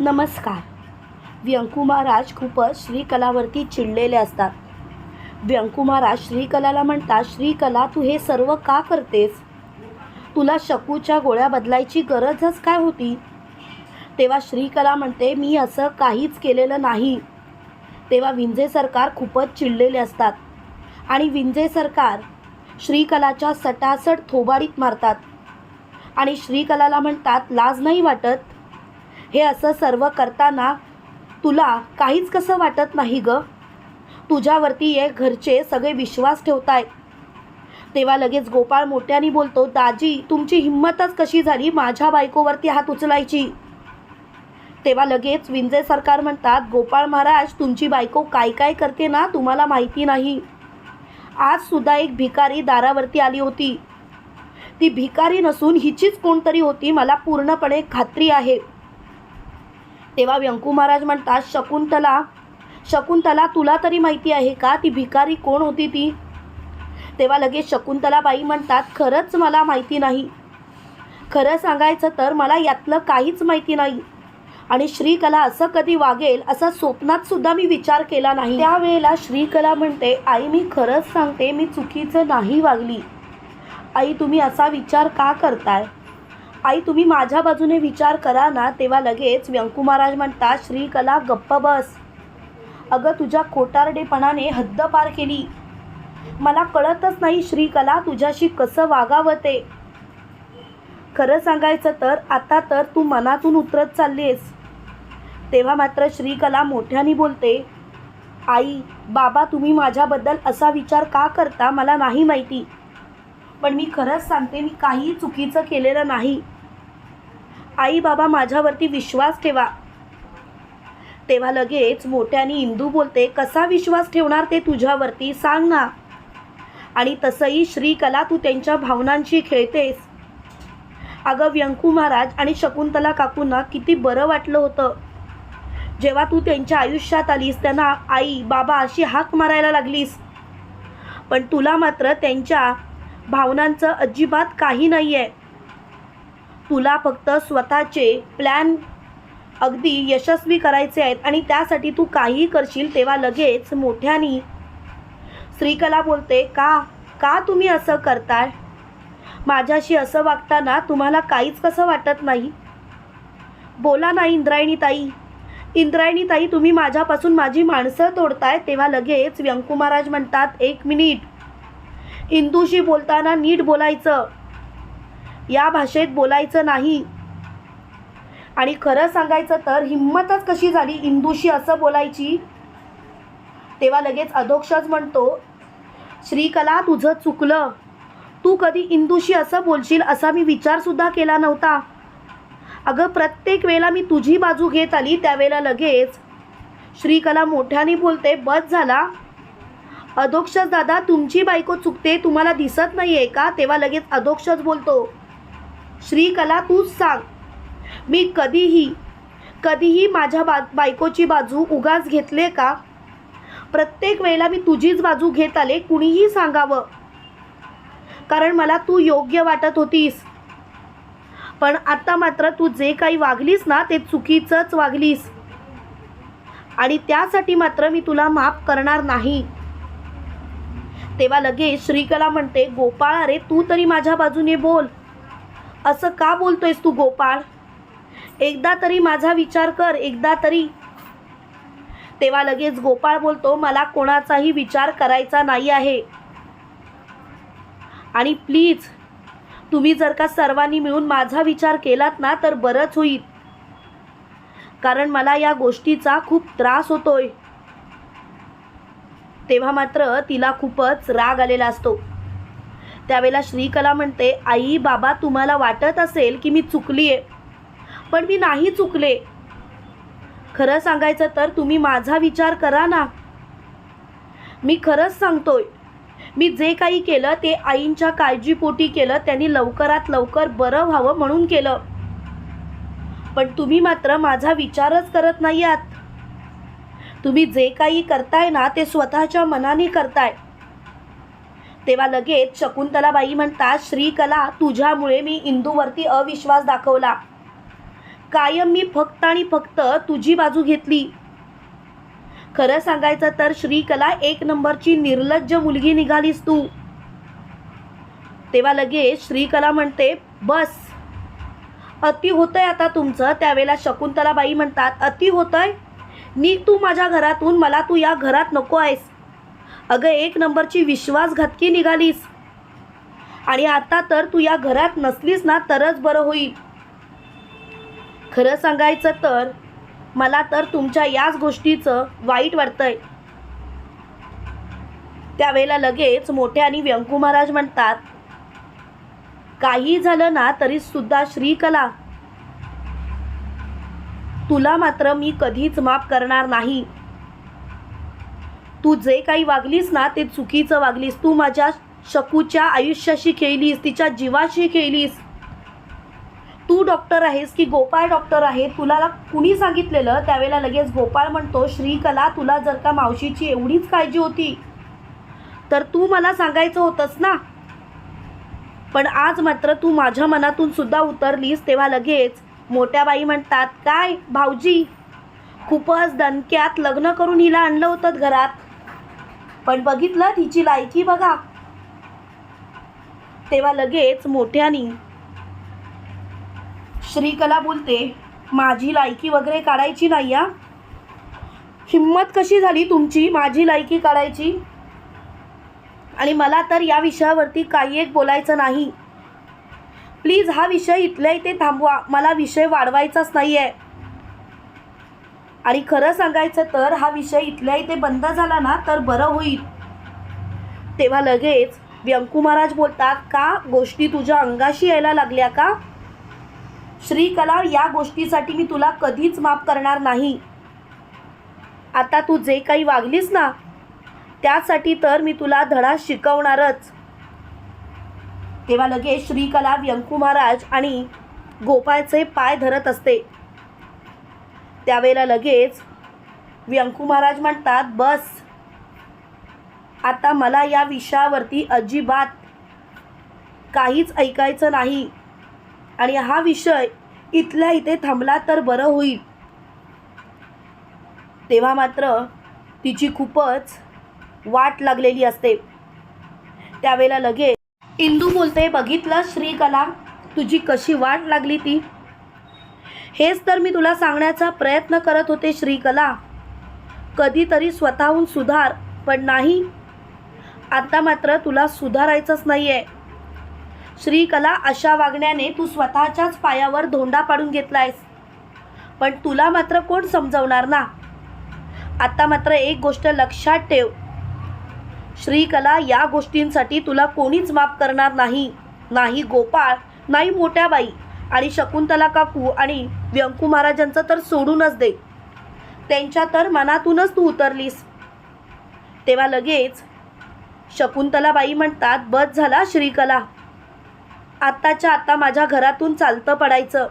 नमस्कार. व्यंकुमाराज खूपच श्रीकलावरती चिडलेले असतात. व्यंकुमाराज श्रीकलाला म्हणतात श्रीकला तू हे सर्व का करतेस? तुला शकूच्या गोळ्या बदलायची गरजच काय होती? तेव्हा श्रीकला म्हणते मी असं काहीच केलेलं नाही. तेव्हा विंजे सरकार खूपच चिडलेले असतात. आणि विंजे सरकार श्रीकलाच्या सटासट थोबाडीत मारतात. आणि श्रीकलाला म्हणतात लाज नाही वाटत? हे असं सर्व करताना तुला काहीच कसं वाटत नाही ग? तुझ्यावरती हे घरचे सगळे विश्वास ठेवतायत तेव्हा लगेच गोपाळ मोठ्याने बोलतो दाजी तुमची हिंमतच कशी झाली माझ्या बायकोवरती हात उचलायची? तेव्हा लगेच विंजे सरकार म्हणतात गोपाळ महाराज तुमची बायको काय काय करते ना तुम्हाला माहिती नाही. आज सुद्धा एक भिकारी दारावरती आली होती. ती भिकारी नसून हिचीच कोणतरी होती मला पूर्णपणे खात्री आहे. तेव्हा व्यंकू महाराज म्हणतात शकुंतला शकुंतला तुला तरी माहिती आहे का ती भिकारी कोण होती ती? तेव्हा लगेच शकुंतलाबाई म्हणतात खरंच मला माहिती नाही. खरं सांगायचं तर मला यातलं काहीच माहिती नाही. आणि श्रीकला असं कधी वागेल असा स्वप्नात सुद्धा मी विचार केला नाही. त्यावेळेला श्रीकला म्हणते आई मी खरंच सांगते मी चुकीचं नाही वागली. आई तुम्ही असा विचार का करताय? आई तुम्ही माझ्या बाजूने विचार करा ना तेव्हा लगेच व्यंकू महाराज म्हणतात श्रीकला गप्प बस. अगं तुझ्या खोटारडेपणाने हद्द पार केली. मला कळतच नाही श्रीकला तुझ्याशी कसं वागावं ते. खरं सांगायचं तर आता तर तू मनातून उतरत चालली आहेस तेव्हा मात्र श्रीकला मोठ्याने बोलते आई बाबा तुम्ही माझ्याबद्दल असा विचार का करता? मला नाही माहिती. पण मी खरंच सांगते मी काही चुकीचं केलेलं नाही. आई बाबा माझ्यावरती विश्वास ठेवा. तेव्हा लगेच मोठ्याने इंदू बोलते कसा विश्वास ठेवणार ते तुझ्यावरती? सांग ना. आणि तसंही श्रीकला तू त्यांच्या भावनांशी खेळतेस. अगं व्यंकू महाराज आणि शकुंतला काकूंना किती बरं वाटलं होतं. जेव्हा तू त्यांच्या आयुष्यात आलीस त्यांना आई बाबा अशी हाक मारायला लागलीस. पण तुला मात्र त्यांच्या भावनांचं अजिबात काही नाही आहे तुला फक्त स्वतःचे प्लॅन अगदी यशस्वी करायचे आहेत आणि त्यासाठी तू काहीही करशील तेव्हा लगेच मोठ्यानी श्रीकला बोलते का? का तुम्ही असं करताय? माझ्याशी असं वागताना तुम्हाला काहीच कसं वाटत नाही? बोला ना इंद्रायणी ताई इंद्रायणी ताई तुम्ही माझ्यापासून माझी माणसं तोडताय तेव्हा लगेच व्यंकू महाराज म्हणतात एक मिनिट. हिंदूशी बोलताना नीट बोलायचं. या भाषेत बोलायचं नाही. आणि खरं सांगायचं तर हिंमतच कशी झाली हिंदूशी असं बोलायची? तेव्हा लगेच अधोक्षच म्हणतो श्रीकला तुझं चुकलं. तू कधी इंदूशी असं बोलशील असा मी विचारसुद्धा केला नव्हता. अगं प्रत्येक वेळेला मी तुझी बाजू घेत आली त्यावेळेला लगेच श्रीकला मोठ्याने बोलते बस झाला. अधोक्षच दादा तुमची बायको चुकते तुम्हाला दिसत नाही आहे का? तेव्हा लगेच अधोक्षच बोलतो श्रीकला तूच सांग. मी कधीही कधीही माझ्या बा बायकोची बाजू उगाच घेतले का? प्रत्येक वेळेला मी तुझीच बाजू घेत आले कुणीही सांगावं. कारण मला तू योग्य वाटत होतीस. पण आता मात्र तू जे काही वागलीस ना ते चुकीचंच वागलीस. आणि त्यासाठी मात्र मी तुला माफ करणार नाही. तेव्हा लगेच श्रीकला म्हणते गोपाळ अरे तू तरी माझ्या बाजूने बोल. असं का बोलतोयस तू गोपाळ? एकदा तरी माझा विचार कर एकदा तरी. तेव्हा लगेच गोपाळ बोलतो मला कोणाचाही विचार करायचा नाही आहे. आणि प्लीज तुम्ही जर का सर्वांनी मिळून माझा विचार केलात ना तर बरंच होईल. कारण मला या गोष्टीचा खूप त्रास होतोय. तेव्हा मात्र तिला खूपच राग आलेला असतो. त्यावेळेला श्रीकला म्हणते आई बाबा तुम्हाला वाटत असेल की मी चुकली आहे पण मी नाही चुकले. खरं सांगायचं तर तुम्ही माझा विचार करा ना. मी खरंच सांगतोय मी जे काही केलं ते आईंच्या काळजीपोटी केलं त्यांनी लवकरात लवकर बरं व्हावं म्हणून केलं. पण तुम्ही मात्र माझा विचारच करत नाही आहात तुम्ही जे काही करताय ना ते स्वतःच्या मनाने करताय. तेव्हा लगेच शकुंतलाबाई म्हणतात श्रीकला तुझ्यामुळे मी इंदूवरती अविश्वास दाखवला. कायम मी फक्त आणि फक्त तुझी बाजू घेतली. खरं सांगायचं तर श्रीकला एक नंबरची निर्लज्ज मुलगी निघालीस तू. तेव्हा लगेच श्रीकला म्हणते बस. अति होतंय आता तुमचं. त्यावेळेला शकुंतलाबाई म्हणतात अति होतंय? निघ तू माझ्या घरातून मला तू या घरात नको आहेस. अगं एक नंबरची विश्वासघातकी निघालीस. आणि आता तर तू या घरात नसलीस ना तरच बरं होईल. खरं सांगायचं तर मला तर तुमच्या याच गोष्टीचं वाईट वाटतंय. त्यावेळेला लगेच मोठे आणि व्यंकू महाराज म्हणतात काही झालं ना तरी सुद्धा श्रीकला तुला मात्र मी कधीच माफ करणार नाही. तू जे काही वागलीस ना ते चुकीचं वागलीस. तू माझ्या शकूच्या आयुष्याशी खेळलीस तिच्या जीवाशी खेळलीस. तू डॉक्टर आहेस की गोपाळ डॉक्टर आहे? तुला कुणी सांगितलेलं? त्यावेळेला लगेच गोपाळ म्हणतो श्रीकला तुला जर का मावशीची एवढीच काळजी होती तर तू मला सांगायचं होतंस ना. पण आज मात्र तू माझ्या मनातून सुद्धा उतरलीस तेव्हा लगेच मोठ्या बाई म्हणतात काय भाऊजी? खूपच दणक्यात लग्न करून हिला आणलं होतं घरात. पण बघितलं तिची लायकी बघा. तेव्हा लगेच मोठ्यानी श्रीकला बोलते माझी लायकी वगैरे काढायची नाही या हिंमत कशी झाली तुमची माझी लायकी काढायची? आणि मला तर या विषयावरती काही एक बोलायचं नाही. प्लीज हा विषय इथल्या इथे थांबवा. मला विषय वाढवायचाच नाही आहे आणि खरं सांगायचं तर हा विषय इथल्या इथे बंद झाला ना तर बरं होईल. तेव्हा लगेच व्यंकू महाराज बोलतात का गोष्टी तुझ्या अंगाशी यायला लागल्या का? श्रीकला या गोष्टीसाठी मी तुला कधीच माफ करणार नाही. आता तू जे काही वागलीस ना त्यासाठी तर मी तुला धडा शिकवणारच. तेव्हा लगेच श्रीकला व्यंकू महाराज आणि गोपाळचे पाय धरत असते. त्यावेळेला लगेच व्यंकू महाराज म्हणतात बस. आता मला या विषयावरती अजिबात काहीच ऐकायचं नाही. आणि हा विषय इथल्या इथे थांबला तर बरं होईल. तेव्हा मात्र तिची खूपच वाट लागलेली असते. त्यावेळेला लगेच इंदू बोलते बघितलं श्रीकला तुझी कशी वाट लागली ती? हेच तर मी तुला सांगण्याचा प्रयत्न करत होते श्रीकला. कधीतरी स्वतःहून सुधार पण नाही. आता मात्र तुला सुधारायचंच नाही आहे श्रीकला अशा वागण्याने तू स्वतःच्याच पायावर धोंडा पाडून घेतलायस. पण तुला मात्र कोण समजवणार ना? आता मात्र एक गोष्ट लक्षात ठेव. श्रीकला या गोष्टींसाठी तुला कोणीच माफ करणार नाही. नाही गोपाळ नाही मोठ्या बाई आणि शकुंतला काकू आणि व्यंकू महाराजांचं तर सोडूनच दे. त्यांच्या तर मनातूनच तू उतरलीस. तेव्हा लगेच शकुंतलाबाई म्हणतात बस झाला श्रीकला. आत्ताच्या आत्ता माझ्या घरातून चालतं पडायचं.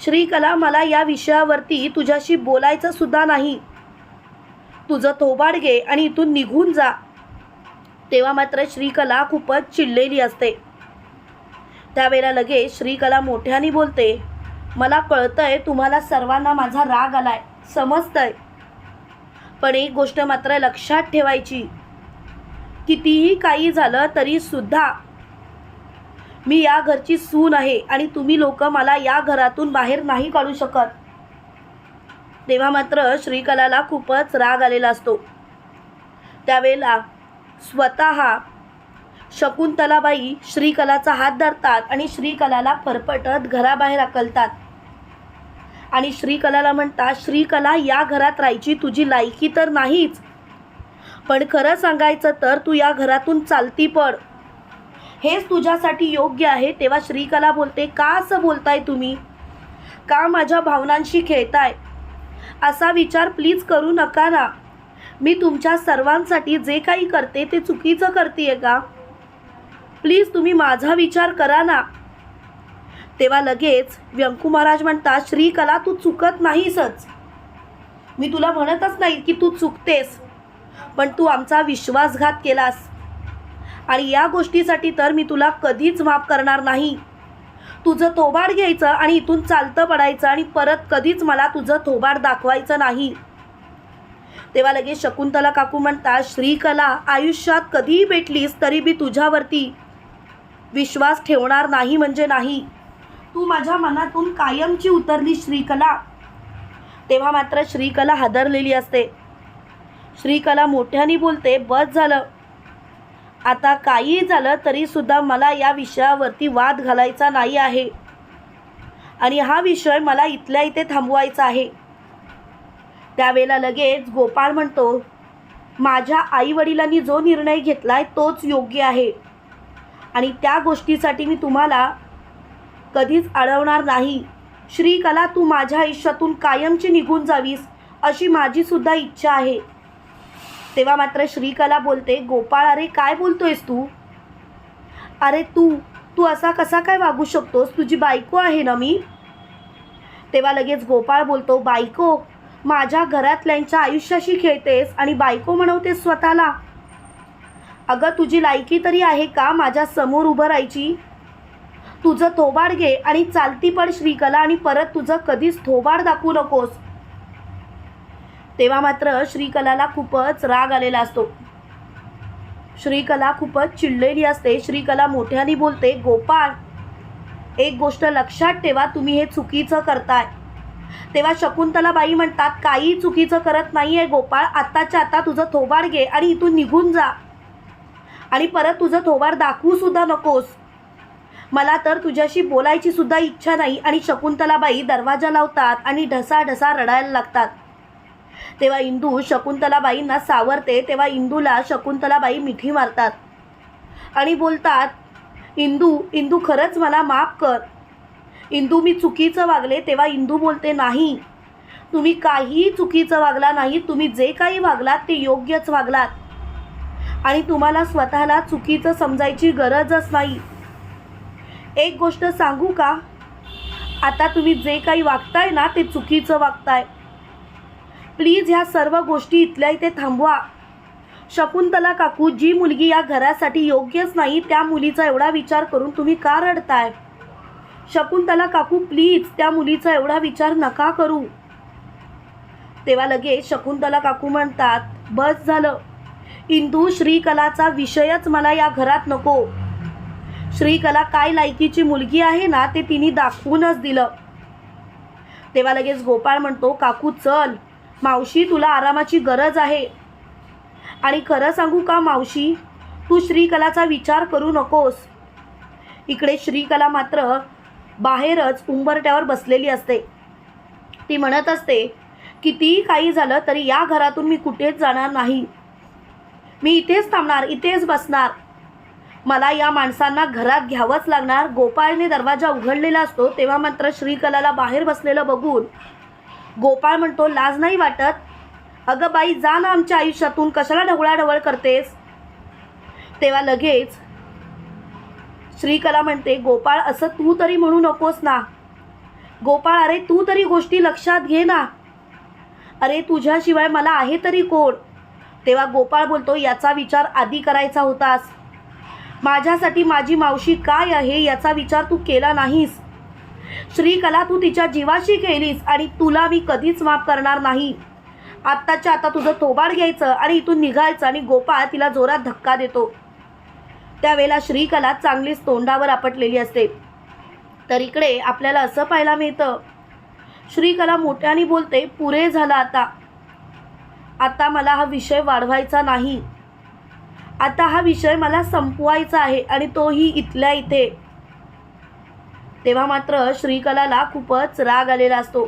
श्रीकला मला या विषयावरती तुझ्याशी बोलायचं सुद्धा नाही. तुझं थोबाड घे आणि इथून निघून जा. तेव्हा मात्र श्रीकला खूपच चिडलेली असते. त्यावेळेला लगेच श्रीकला मोठ्याने बोलते मला कळतंय तुम्हाला सर्वांना माझा राग आलाय समजतंय. पण एक गोष्ट मात्र लक्षात ठेवायची. कितीही काही झालं तरी सुद्धा मी या घरची सून आहे आणि तुम्ही लोक मला या घरातून बाहेर नाही काढू शकत. तेव्हा मात्र श्रीकलाला खूपच राग आलेला असतो. त्यावेळेला स्वतः शकुंतलाबाई श्रीकलाचा हात धरतात आणि श्रीकलाला फरफटत घराबाहेर अकलतात आणि श्रीकलाला म्हणतात श्रीकला या घरात राहायची तुझी लायकी तर नाहीच. पण खरं सांगायचं तर तू या घरातून चालती पड. हेच तुझ्यासाठी योग्य आहे. तेव्हा श्रीकला बोलते का असं बोलताय तुम्ही? का माझ्या भावनांशी खेळताय? असा विचार प्लीज करू नका ना. मी तुमच्या सर्वांसाठी जे काही करते ते चुकीचं करते का? प्लीज तुम्ही माझा विचार करा ना. तेव्हा लगेच व्यंकू महाराज म्हणतात श्रीकला तू चुकत नाहीसच. मी तुला म्हणतच नाही की तू चुकतेस पण तू आमचा विश्वासघात केलास. आणि या गोष्टीसाठी तर मी तुला कधीच माफ करणार नाही. तुझं थोबाड घ्यायचं आणि इथून चालतं पडायचं आणि परत कधीच मला तुझं थोबाड दाखवायचं नाही. तेव्हा लगेच शकुंतला काकू म्हणतात श्रीकला आयुष्यात कधीही भेटलीस तरी मी तुझ्यावरती विश्वास ठेवणार नाही म्हणजे नाही. तू माझ्या मनातून कायमची उतरली श्रीकला. तेव्हा मात्र श्रीकला हादरलेली असते. श्रीकला मोठ्याने बोलते बस झालं. आता काहीही झालं तरीसुद्धा मला या विषयावरती वाद घालायचा नाही आहे. आणि हा विषय मला इथल्या इथे थांबवायचा आहे. त्यावेळेला लगेच गोपाळ म्हणतो माझ्या आईवडिलांनी जो निर्णय घेतला आहे तोच योग्य आहे. आणि त्या गोष्टीसाठी मी तुम्हाला कधीच अडवणार नाही. श्रीकला तू माझ्या आयुष्यातून कायमची निघून जावीस अशी माझीसुद्धा इच्छा आहे. तेव्हा मात्र श्रीकला बोलते गोपाळ अरे काय बोलतोयस तू? अरे तू तू असा कसा काय वागू शकतोस? तुझी बायको आहे ना मी? तेव्हा लगेच गोपाळ बोलतो बायको माझ्या घरातल्यांच्या आयुष्याशी खेळतेस आणि बायको म्हणवतेस स्वतःला. अगं तुझी लायकी तरी आहे का माझ्यासमोर उभं राहायची? तुझं थोबाड घे आणि चालती पण श्रीकला आणि परत तुझं कधीच थोबाड दाखवू नकोस. तेव्हा मात्र श्रीकलाला खूपच राग आलेला असतो. श्रीकला खूपच चिडलेली असते. श्रीकला मोठ्याने बोलते गोपाळ एक गोष्ट लक्षात ठेवा तुम्ही हे चुकीचं करताय. तेव्हा शकुंतला बाई म्हणतात काही चुकीचं करत नाही आहे गोपाळ आत्ताच्या आता तुझं थोबाड घे आणि इथून निघून जा. आणि परत तुझं थोबाड दाखवूसुद्धा नकोस. मला तर तुझ्याशी बोलायची सुद्धा इच्छा नाही. आणि शकुंतलाबाई दरवाजा लावतात आणि ढसा ढसा रडायला लागतात. तेव्हा इंदू शकुंतलाबाईंना सावरते तेव्हा इंदूला शकुंतलाबाई मिठी मारतात. आणि बोलतात इंदू इंदू खरंच मला माफ कर. इंदू मी चुकीचं वागले तेव्हा इंदू बोलते नाही. तुम्ही काहीही चुकीचं वागला नाही तुम्ही जे काही वागलात ते योग्यच वागलात. आणि तुम्हाला स्वतःला चुकीचं समजायची गरजच नाही. एक गोष्ट सांगू का? आता तुम्ही जे काही वागताय ना ते चुकीचं वागताय. प्लीज ह्या सर्व गोष्टी इथल्या इथे थांबवा. शकुंतला काकू जी मुलगी या घरासाठी योग्यच नाही त्या मुलीचा एवढा विचार करून तुम्ही का रडताय? शकुंतला काकू प्लीज त्या मुलीचा एवढा विचार नका करू. तेव्हा लगेच शकुंतला काकू म्हणतात बस झालं. इंदू श्रीकलाचा विषयच मला या घरात नको. श्रीकला काय लायकीची मुलगी आहे ना ते तिने दाखवूनच दिलं. तेव्हा लगेच गोपाळ म्हणतो काकू चल. मावशी तुला आरामाची गरज आहे. आणि खरं सांगू का मावशी? तू श्रीकलाचा विचार करू नकोस. इकडे श्रीकला मात्र बाहेरच उंबरट्यावर बसलेली असते. ती म्हणत असते कितीही काही झालं तरी या घरातून मी कुठेच जाणार नाही. मी इथेच थांबणार इथेच बसणार. मला या माणसांना घरात घ्यावंच लागणार. गोपाळने दरवाजा उघडलेला असतो तेव्हा मात्र श्रीकलाला बाहेर बसलेलं बघून गोपाळ म्हणतो लाज नाही वाटत? अगं बाई जा ना आमच्या आयुष्यातून कशाला ढवळाढवळ करतेस? तेव्हा लगेच श्रीकला म्हणते गोपाळ असं तू तरी म्हणू नकोस ना. गोपाळ अरे तू तरी गोष्टी लक्षात घे ना. अरे तुझ्याशिवाय मला आहे तरी कोण? तेव्हा गोपाळ बोलतो याचा विचार आधी करायचा होतास. माझ्यासाठी माझी मावशी काय आहे याचा विचार तू केला नाहीस. श्रीकला तू तिच्या जीवाशी केलीस आणि तुला मी कधीच माफ करणार नाही. आत्ताच्या आता तुझं थोबाड घ्यायचं आणि इथून निघायचं आणि गोपाळ तिला जोरात धक्का देतो. त्यावेळेला श्रीकला चांगलीच तोंडावर आपटलेली असते. तर इकडे आपल्याला असं पाहायला मिळतं. श्रीकला मोठ्याने बोलते पुरे झालं आता. आता मला हा विषय वाढवायचा नाही. आता हा विषय मला संपवायचा आहे आणि तोही इथल्या इथे. तेव्हा मात्र श्रीकलाला खूपच राग आलेला असतो.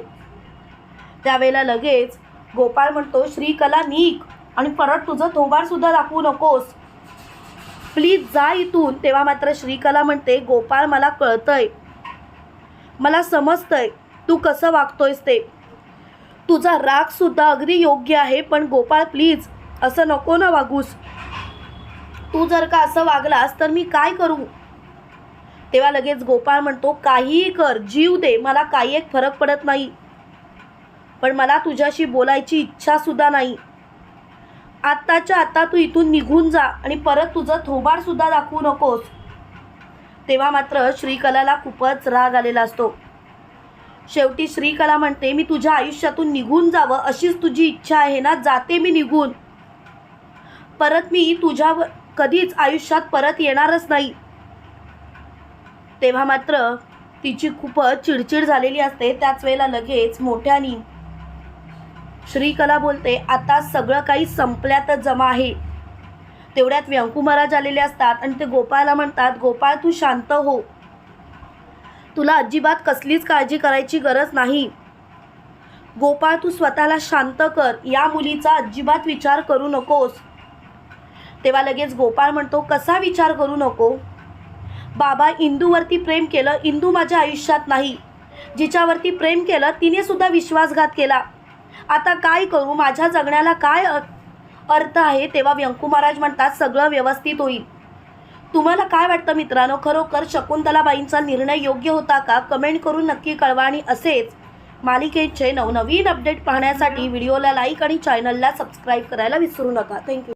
त्यावेळेला लगेच गोपाळ म्हणतो श्रीकला नीक आणि परत तुझं थोबाडसुद्धा दाखवू नकोस. प्लीज जा इथून. तेव्हा मात्र श्रीकला म्हणते गोपाळ मला कळतंय. मला समजतंय. तू कसं वागतोयस ते. तुझा रागसुद्धा अगदी योग्य आहे पण गोपाळ प्लीज असं नको ना वागूस. तू जर का असं वागलास तर मी काय करू? तेव्हा लगेच गोपाळ म्हणतो काहीही कर जीव दे. मला काही एक फरक पडत नाही. पण मला तुझ्याशी बोलायची इच्छासुद्धा नाही. आत्ताच्या आत्ता तू इथून निघून जा आणि परत तुझं थोबाडसुद्धा दाखवू नकोस. तेव्हा मात्र श्रीकलाला खूपच राग आलेला असतो. शेवटी श्रीकला म्हणते मी तुझ्या आयुष्यातून निघून जावं अशीच तुझी इच्छा आहे ना? जाते मी निघून. परत मी तुझ्या कधीच आयुष्यात परत येणारच नाही. तेव्हा मात्र तिची खूपच चिडचिड झालेली असते. त्याच वेळेला लगेच मोठ्यानी श्रीकला बोलते आता सगळं काही संपल्यातच जमा आहे. तेवढ्यात व्यंकू महाराज आलेले असतात आणि ते गोपाळला म्हणतात गोपाळ तू शांत हो. तुला अजिबात कसलीच काळजी करायची गरज नाही. गोपाळ तू स्वतःला शांत कर. या मुलीचा अजिबात विचार करू नकोस. तेव्हा लगेच गोपाळ म्हणतो कसा विचार करू नको? बाबा इंदूवरती प्रेम केलं इंदू माझ्या आयुष्यात नाही. जिच्यावरती प्रेम केलं तिने सुद्धा विश्वासघात केला. आता काय करू? माझ्या जगण्याला काय अर्थ आहे? तेव्हा व्यंकू महाराज म्हणतात सगळं व्यवस्थित होईल. तुम्हाला काय वाटतं मित्रांनो? खरोखर शकुंतलाबाईंचा निर्णय योग्य होता का? कमेंट करून नक्की कळवा आणि असेच मालिकेचे नवनवीन अपडेट पाहण्यासाठी व्हिडिओला लाईक आणि चॅनलला सबस्क्राईब करायला विसरू नका. थँक्यू.